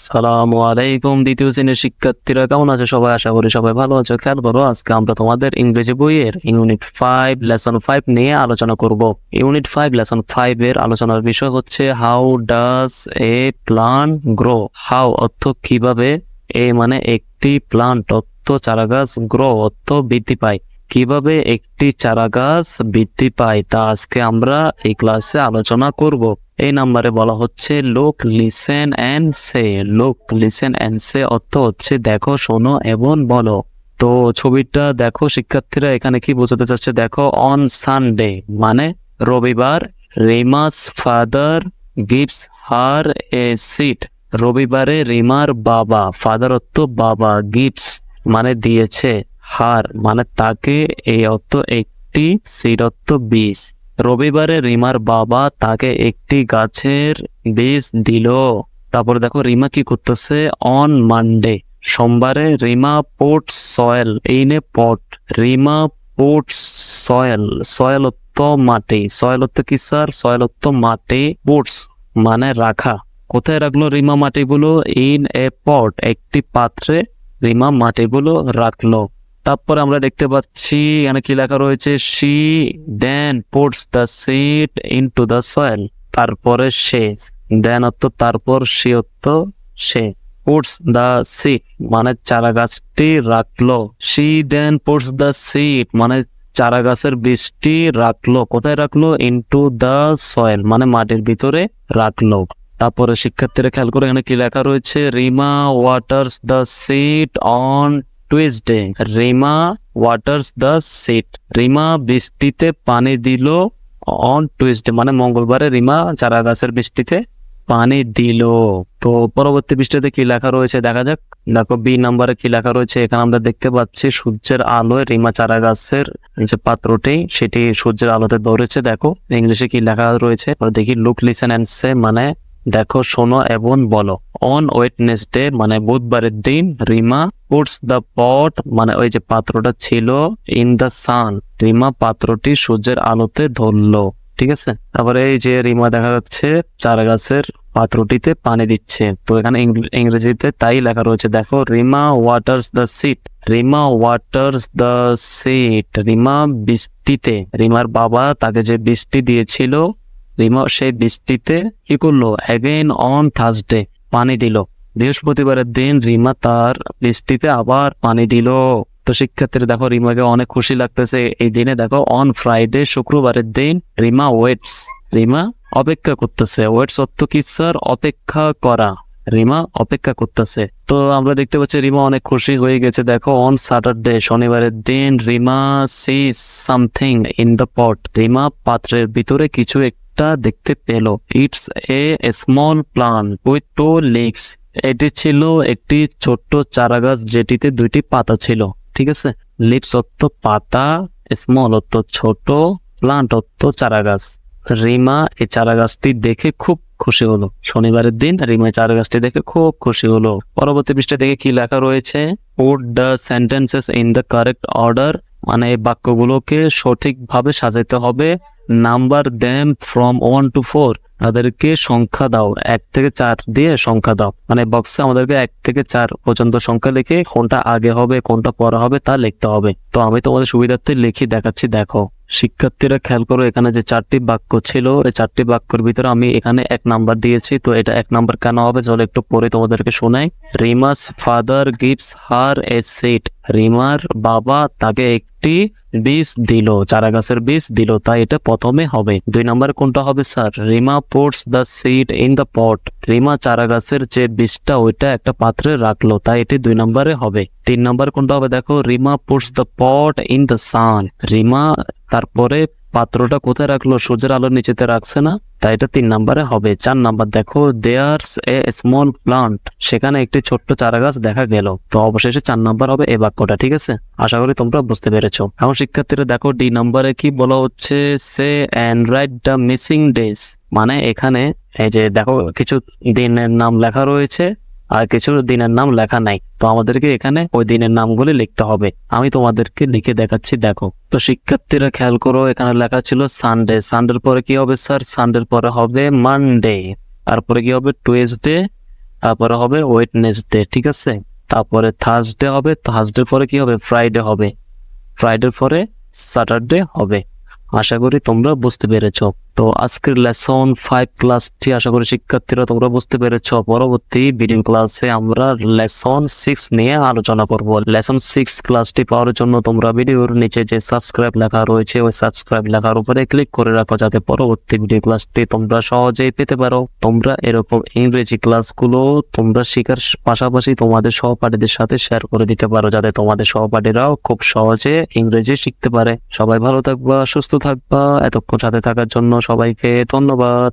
সালামু আলাইকুম দ্বিতীয় শ্রেণির শিক্ষার্থীরা, কেমন আছে সবাই? আশা করি সবাই ভালো আছো। খেয়াল করো, আজকে আমরা তোমাদের ইংরেজি বইয়ের ইউনিট ফাইভ লেসন ফাইভ নিয়ে আলোচনা করব। ইউনিট ফাইভ লেসন ফাইভ এর আলোচনার বিষয় হচ্ছে how does a plant grow how অর্থ কীভাবে এ মানে একটি প্লান্ট অর্থ চারাগাছ গ্রো অর্থ বৃদ্ধি পায়। কীভাবে একটি চারাগাছ বৃদ্ধি পায়? তা আজকে আমরা এই ক্লাসে আলোচনা করব। এই নাম্বারে বলা হচ্ছে, লোক লিসেন অ্যান্ড সে। লোক লিসেন অ্যান্ড সে অর্থ হচ্ছে, দেখো, শোনো এবং বলো। তো ছবিটা দেখো, শিক্ষার্থীরা এখানে কি বোঝাতে চাচ্ছে? দেখো, অন সানডে মানে রবিবার, Rima's father gives her a seed. রবিবারে রিমার বাবা ফাদার অর্থ বাবা গিভস মানে দিয়েছে হার মানে তাকে এই অর্থ একটি, সিট অর্থ বীজ রবিবারে রিমার বাবা তাকে একটি গাছের বীজ দিল। তারপরে দেখো, রিমা কি করতেছে? অন মানডে সোমবারে রিমা পোট সয়েল এই নে pot Rima pot soil soil মাটি। সয়েল অর্থ কি স্যার সয়েল মাটি পোটস মানে রাখা। কোথায় রাখল রিমা মাটিগুলো? ইন এ পট একটি পাত্রে রিমা মাটিগুলো রাখল। তারপরে আমরা দেখতে পাচ্ছি, এখানে কি লেখা রয়েছে? She then puts the seed into the soil তারপরে সে। দেন অর্থ তারপর সে অর্থ সে পুটস দ্য সিড মানে চারা গাছটি রাখল। She then puts the seed মানে চারা গাছের বীজটি রাখল। কোথায় রাখল? ইনটু দ্য সয়েল মানে মাটির ভিতরে রাখল। তারপরে শিক্ষার্থীরা খেয়াল করে এখানে কি লেখা রয়েছে? Rima waters the seed on Tuesday Rima waters the seed. Rima বৃষ্টিতে পানি দিল অন টুইসডে মানে মঙ্গলবারে রিমা চারা গাছের বৃষ্টিতে পানি দিল। তো পরবর্তী বৃষ্টিতে কি লেখা রয়েছে দেখা যাক। দেখো, বি নাম্বারে কি লেখা রয়েছে? এখানে আমরা দেখতে পাচ্ছি, সূর্যের আলোয় রিমা চারা গাছের যে পাত্রটি, সেটি সূর্যের আলোতে দৌড়েছে। দেখো, ইংলিশে কি লেখা রয়েছে? দেখি লুক লিসেন অ্যান্ড সে মানে দেখো, শোনো এবং বলো। অন ওয়েটনেসডে মানে বুধবারের দিন, রিমা পুটস দ্য পট মানে ওই যে পাত্রটা ছিল ইন দ্য সান রিমা পাত্রটি সূর্যের আলোতে ধরলো, ঠিক আছে? তারপরে এই যে রিমা দেখা যাচ্ছে, চারা গাছের পাত্রটিতে পানি দিচ্ছে। তো এখানে ইংরে- ইংরেজিতে তাই লেখা রয়েছে, দেখো, Rima waters the seed Rima waters the seed Rima বৃষ্টিতে, রিমার বাবা তাকে যে বৃষ্টি দিয়েছিল রিমা সেই বৃষ্টিতে কি করল? অ্যাগেন অন থার্সডে পানি দিল। বৃহস্পতিবারের দিন রিমা তার বৃষ্টিতে আবার পানি দিল। তো শিক্ষার্থীরা দেখো, রিমাকে অনেক খুশি লাগতেছে। এই দিনে দেখো অন ফ্রাইডে শুক্রবারের দিন রিমা ওয়েটস। রিমা অপেক্ষা করতেছে। ওয়েটস অর্থ কি, স্যার? অপেক্ষা করা। রিমা অপেক্ষা করতেছে। তো আমরা দেখতে পাচ্ছি রিমা অনেক খুশি হয়ে গেছে। দেখো অন স্যাটারডে শনিবারের দিন Rima sees something in the pot Rima পাত্রের ভিতরে কিছু একটা দেখতে পেল। It's a small plant with two leaves এটি ছিল একটি ছোট্ট চারাগাছ যেটিতে দুইটি পাতা ছিল, ঠিক আছে? লিভস অর্থ পাতা স্মল অর্থ ছোট প্লান্ট অর্থ চারাগাছ। রিমা এই চারাগাছটি দেখে খুব খুশি হলো। শনিবারের দিন রিমা এই চারাগাছটি দেখে খুব খুশি হলো। পরবর্তী পৃষ্ঠা দেখে কি লেখা রয়েছে? Put the sentences in the correct order মানে এই বাক্যগুলোকে সঠিকভাবে সাজাইতে হবে। Number them from one to four. তাদেরকে সংখ্যা দাও, এক থেকে চার দিয়ে সংখ্যা দাও। মানে বক্সে আমাদেরকে এক থেকে চার পর্যন্ত সংখ্যা লিখে কোনটা আগে হবে, কোনটা পরে হবে তা লিখতে হবে। তো আমি তোমাদের সুবিধার্থে লিখে দেখাচ্ছি, দেখো। শিক্ষার্থীরা খেয়াল করো, এখানে যে চারটি বাক্য ছিল এই চারটি বাক্যের ভিতরে আমি এখানে এক নাম্বার দিয়েছি। তো এটা এক নাম্বার কেন হবে? চলো একটু পরে তোমাদেরকে শোনাই। Rima's father gives her a seed. রিমার বাবা তাকে একটি বীজ দিল চারা গাছের বীজ দিল, তাই এটা প্রথমে হবে। দুই নাম্বার কোনটা হবে, sir? Rima puts the seed in the pot. Rima চারা গাছের যে বীজটা, ওইটা একটা পাত্রে রাখল, তাই এটি দুই নম্বরে হবে। তিন নাম্বার কোনটা হবে, দেখো, Rima puts the pot in the sun. Rima তারপরে পাত্রটা কোথায় রাখল? সূর্যের আলোর নিচেতে রাখছে না, তাই এটা তিন নাম্বারে হবে। চার নাম্বার, দেখো দেয়ার্স এ স্মল প্লান্ট সেখানে একটি ছোট্ট চারা গাছ দেখা গেল। তো অবশেষে চার নাম্বার হবে এ বাক্যটা, ঠিক আছে? আশা করি তোমরা বুঝতে পেরেছ। এখন শিক্ষার্থীরা, দেখো, ডি নাম্বারে কি বলা হচ্ছে? Say and write the missing days মানে এখানে এই যে, দেখো, কিছু দিনের নাম লেখা রয়েছে। আর কিছু দিনের নাম লেখা নাই। তো আমাদেরকে এখানে ওই দিনের নামগুলি লিখতে হবে। আমি তোমাদেরকে লিখে দেখাচ্ছি, দেখো। তো শিক্ষার্থীরা খেয়াল করো, এখানে লেখা ছিল সানডে সানডের পরে কি হবে স্যার সানডের পরে হবে মানডে তারপরে কি হবে টুয়েসডে তারপরে হবে ওয়েটনেসডে ঠিক আছে? তারপরে থার্সডে হবে। থার্সডে পরে কি হবে ফ্রাইডে হবে। ফ্রাইডের পরে স্যাটারডে হবে। আশা করি তোমরা বুঝতে পেরেছ। তো আজকের লেসন ফাইভ ক্লাসটি আশা করি শিক্ষার্থীরা তোমরা বুঝতে পেরেছ। পরবর্তী ভিডিও ক্লাসে আমরা লেসন সিক্স নিয়ে আলোচনা করব। লেসন সিক্স ক্লাসটি পাওয়ার জন্য তোমরা ভিডিওর নিচে যে সাবস্ক্রাইব লেখা রয়েছে, ওই সাবস্ক্রাইব লেখার উপরে ক্লিক করে রাখো যাতে পরবর্তী ভিডিও ক্লাসটি তোমরা সহজেই পেতে পারো। তোমরা এরকম ইংরেজি ক্লাসগুলো তোমরা শেখার পাশাপাশি তোমাদের সহপাঠীদের সাথে শেয়ার করে দিতে পারো যাতে তোমাদের সহপাঠীরাও খুব সহজে ইংরেজি শিখতে পারে। সবাই ভালো থাকবা, সুস্থ থাকবা। এতক্ষণ সাথে থাকার জন্য সবাইকে ধন্যবাদ।